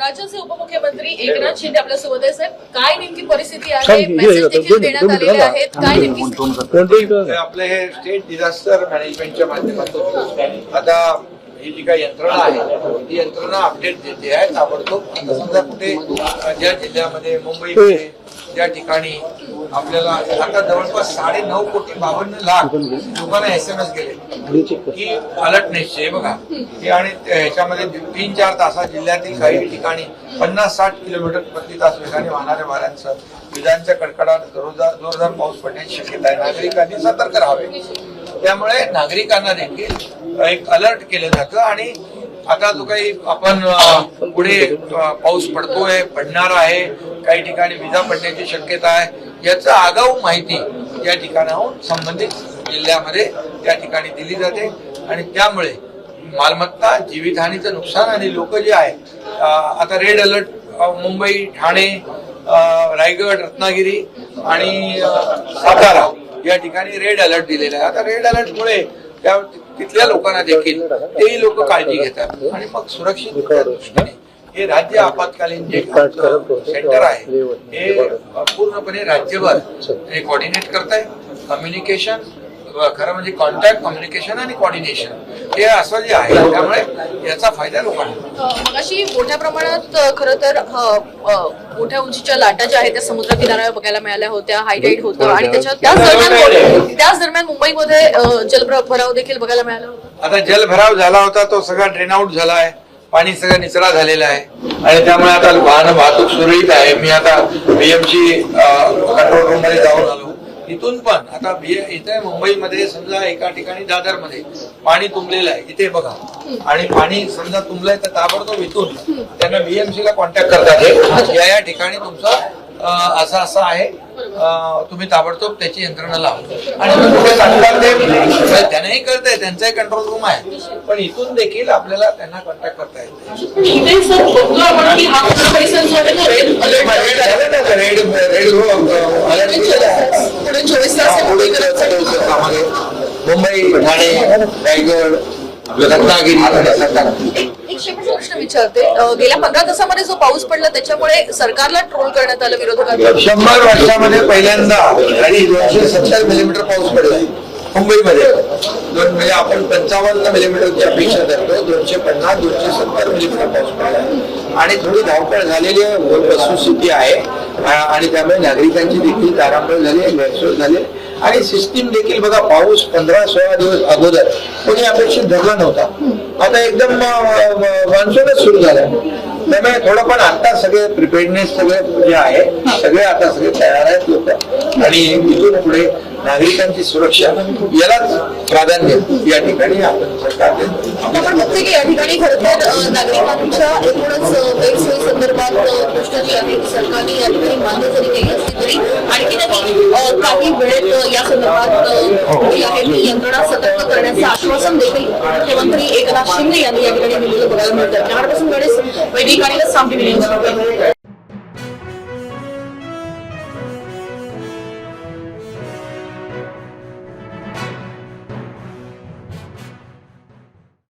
राज्याचे उपमुख्यमंत्री एकनाथ शिंदे आपल्यासोबत आहे साहेब काय नेमकी परिस्थिती आहे? मेसेज देखील देण्यात आलेले आहेत. काय नेमकी हे आपलं हे स्टेट डिझास्टर मॅनेजमेंटच्या माध्यमातून आता ही जी काही यंत्रणा आहे ती यंत्रणा अपडेट देते आहे ताबडतोब. आता समजा कुठे ज्या जिल्ह्यामध्ये मुंबईमध्ये ज्या ठिकाणी आपल्याला आता जवळपास साडे नऊ कोटी बावन्न लाख लोकांना एस एम एस गेले ही अलर्ट निश्चय बघा. ही आणि ह्याच्यामध्ये तीन चार तासात जिल्ह्यातील काही ठिकाणी पन्नास साठ किलोमीटर प्रति तास वेगाने वाहणाऱ्या वाऱ्यांसह विजांच्या कडकडाट जोरदार जोरदार पाऊस पडण्याची शक्यता आहे. नागरिकांनी सतर्क राहावे. त्यामुळे नागरिकांना देखील एक अलर्ट केलं जातं आणि आता जो काही आपण पुढे पाऊस पडतोय पडणार आहे काही ठिकाणी विजा पडण्याची शक्यता आहे. याचं आगाऊ माहिती या ठिकाणाहून संबंधित जिल्ह्यामध्ये त्या ठिकाणी दिली जाते. आणि त्यामुळे मालमत्ता जीवितहानीचं नुकसान आणि लोक जे आहेत अ, आता रेड अलर्ट मुंबई ठाणे रायगड रत्नागिरी आणि सातारा या ठिकाणी रेड अलर्ट दिलेला आहे आता रेड अलर्टमुळे त्या तिथल्या लोकांना देखील तेही लोक काळजी घेतात आणि मग सुरक्षित दृष्टीने हे राज्य आपत्कालीन जे सेंटर आहे हे पूर्णपणे राज्यभर हे कॉर्डिनेट करत आहे कम्युनिकेशन खरं म्हणजे कॉन्टॅक्ट कम्युनिकेशन आणि कॉर्डिनेशन हे असं जे आहे त्यामुळे याचा फायदा लोकांना. मग अशी मोठ्या प्रमाणात खरं तर मोठ्या उंचीच्या लाटा ज्या आहेत त्या समुद्र किनाऱ्यावर बघायला मिळाल्या होत्या हायटाईट होतं आणि त्याच्या त्याच दरम्यान त्याच दरम्यान मुंबईमध्ये जलभराव देखील बघायला मिळाला होता. आता जलभराव झाला होता तो सगळा ड्रेन आउट झाला आहे पाणी सगळं निचरा झालेला आहे. आणि त्यामुळे आता वाहन वाहतूक सुरळीत आहे. मी आता बीएमसी कंट्रोल रूममध्ये जाऊन आलो. इथून पण आता बी- इथे मुंबईमध्ये समजा एका ठिकाणी दादरमध्ये पाणी तुंबलेलं आहे. इथे बघा. आणि पाणी समजा तुंबलंय तर ताबडतोब इथून त्यांना बीएमसी ला कॉन्टॅक्ट करतात. या या ठिकाणी तुमचं असं असं आहे. तुम्ही ताबडतोब त्याची यंत्रणा लावा. आणि सांगतात ते? त्यांनाही कळतंय त्यांचाही कंट्रोल रूम आहे. पण इथून देखील आपल्याला त्यांना कॉन्टॅक्ट करता येते हा रेड अलर्ट झालं ना, रेड अलर्ट चोवीस तास मुंबई ठाणे रायगड रत्नागिरी. एक म्हणजे प्रश्न विचारते. गेल्या पंधरा दिवसामध्ये जो पाऊस पडला त्याच्यामुळे सरकारला ट्रोल करण्यात आलं विरोधकांना. शंभर वर्षामध्ये पहिल्यांदा आणि दोनशे सत्तर मिलीमीटर पाऊस पडला मुंबईमध्ये. दोन म्हणजे आपण पंचावन्न मिलीमीटरची अपेक्षा करतो. दोनशे पन्नास दोनशे सत्तर मिलीमीटर पाऊस पडला. आणि थोडी धावपळ झालेली वस्तुस्थिती आहे. आणि त्यामुळे नागरिकांची देखील तारांबळ झाली आहे गैरसोय झाली आणि सिस्टीम देखील बघा पाऊस पंधरा सोळा दिवस अगोदर. कोणी अपेक्षित धरला नव्हता. आता एकदम मान्सूनच सुरू झाला त्यामुळे थोडं पण आता सगळे प्रिपेअरनेस सगळे जे आहे सगळे आता सगळे तयार आहेत लोक. आणि इथून पुढे नागरिकांची सुरक्षा यालाच प्राधान्य या ठिकाणी आपण सरकार देतो. आपण बघतोय की या ठिकाणी खरं तर नागरिकांच्या एकूणच अ, गैरसोयी सरकारने या ठिकाणी मान्य जरी केली असली तरी आणखी त्यांनी काही वेळेत या संदर्भात जी आहे ती यंत्रणा सतर्क करण्याचं आश्वासन देखील मुख्यमंत्री एकनाथ शिंदे यांनी या ठिकाणी दिलेलं बघायला मिळतं. त्यापासून वेळेस वैदिक आणि सामने